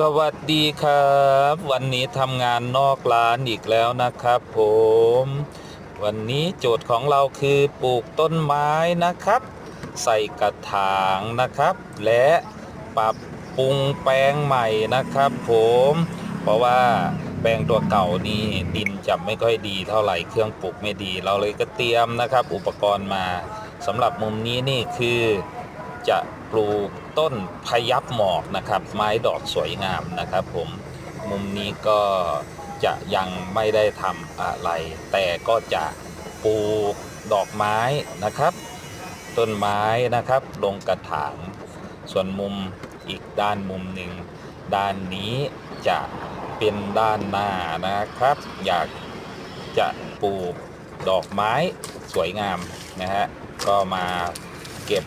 สวัสดีครับ วันนี้ทำงานนอกร้านอีกแล้วนะครับ ผม วันนี้โจทย์ของเราคือปลูกต้นไม้นะครับ ใส่กระถางนะครับ และปรับปรุงแปลงใหม่นะครับ ผม เพราะว่าแปลงตัวเก่านี่ดินจะไม่ค่อยดีเท่าไหร่เครื่องปลูกไม่ดี เราเลยก็เตรียมนะครับ อุปกรณ์มาสำหรับมุมนี้นี่คือ จะปลูกต้นพยับหมอกนะครับ ไม้ดอกสวยงามนะครับผมมุมนี้ก็จะยังไม่ได้ทำอะไร แต่ก็จะปลูกดอกไม้นะครับ ต้นไม้นะครับ ลงกระถางส่วนมุมอีกด้านมุมหนึ่งด้านนี้จะเป็นด้านหน้านะครับ อยากจะปลูกดอกไม้สวยงามนะฮะก็มาเก็บ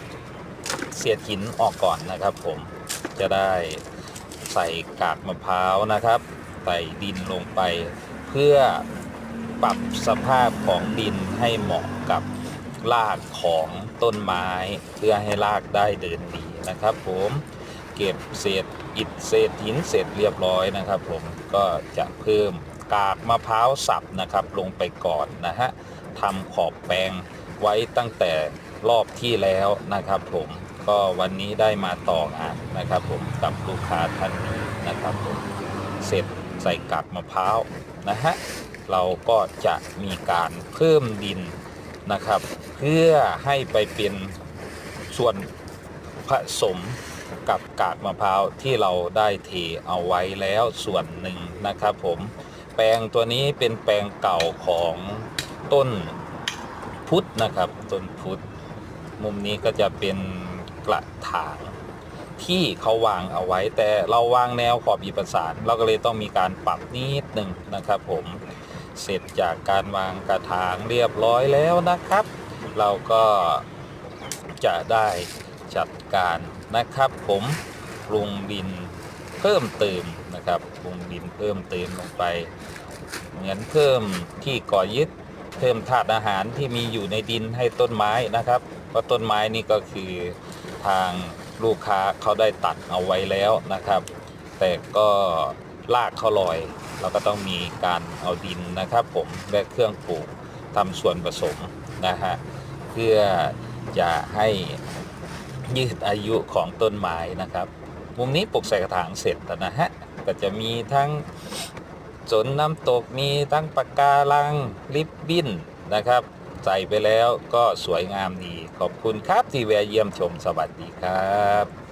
เศษหินออกก่อนนะครับ ผมจะได้ใส่กากมะพร้าวนะครับใส่ดินลงไป เพื่อปรับสภาพของดินให้เหมาะกับรากของต้นไม้ เพื่อให้รากได้เดินดีนะครับ ผมเก็บเศษอิฐเศษหินเสร็จเรียบร้อยนะครับ ผมก็จะเพิ่มกากมะพร้าวสับนะครับ ลงไปก่อนนะฮะทำขอบแปลงไว้ตั้งแต่ รอบที่แล้วนะครับผมก็วันนี้ได้มาต่องานนะครับผมกับลูกค้าท่านนี้นะครับผมเสร็จใส่กากมะพร้าวนะฮะเราก็จะมีการเพิ่มดินนะครับ เพื่อให้ไปเป็นส่วนผสมกับกากมะพร้าวที่เราได้เทเอาไว้แล้วส่วนหนึ่งนะครับผมแปลงตัวนี้เป็นแปลงเก่าของต้นพุทธนะครับต้นพุทธ มุมนี้ก็จะเป็นกระถางที่เขาวางเอาไว้ แต่เราวางแนวขอบอีประสานเราก็เลยต้องมีการปรับนิดหนึ่งนะครับผมเสร็จจากการวางกระถางเรียบร้อยแล้วนะครับ เราก็จะได้จัดการนะครับ ผมปรุงดินเพิ่มเติมนะครับปรุงดินเพิ่มเติมลงไป เหมือนเพิ่มที่ก่อยึดเพิ่มธาตุอาหารที่มีอยู่ในดินให้ต้นไม้นะครับ เพราะต้นไม้นี่ก็คือทางลูกค้าเขาได้ตัดเอาไว้แล้วนะครับ แต่ก็ลากเขาลอย เราก็ต้องมีการเอาดินนะครับ ผมและเครื่องปลูกทำส่วนผสมนะฮะเพื่อจะให้ยืดอายุของต้นไม้นะครับมุมนี้ปลูกใส่กระถางเสร็จแล้วนะฮะก็จะมีทั้งสนน้ำตกมีทั้งปากการังลิบบิ้นนะครับ ใส่ไปแล้วก็สวยงามดี ขอบคุณครับที่แวะเยี่ยมชมสวัสดีครับ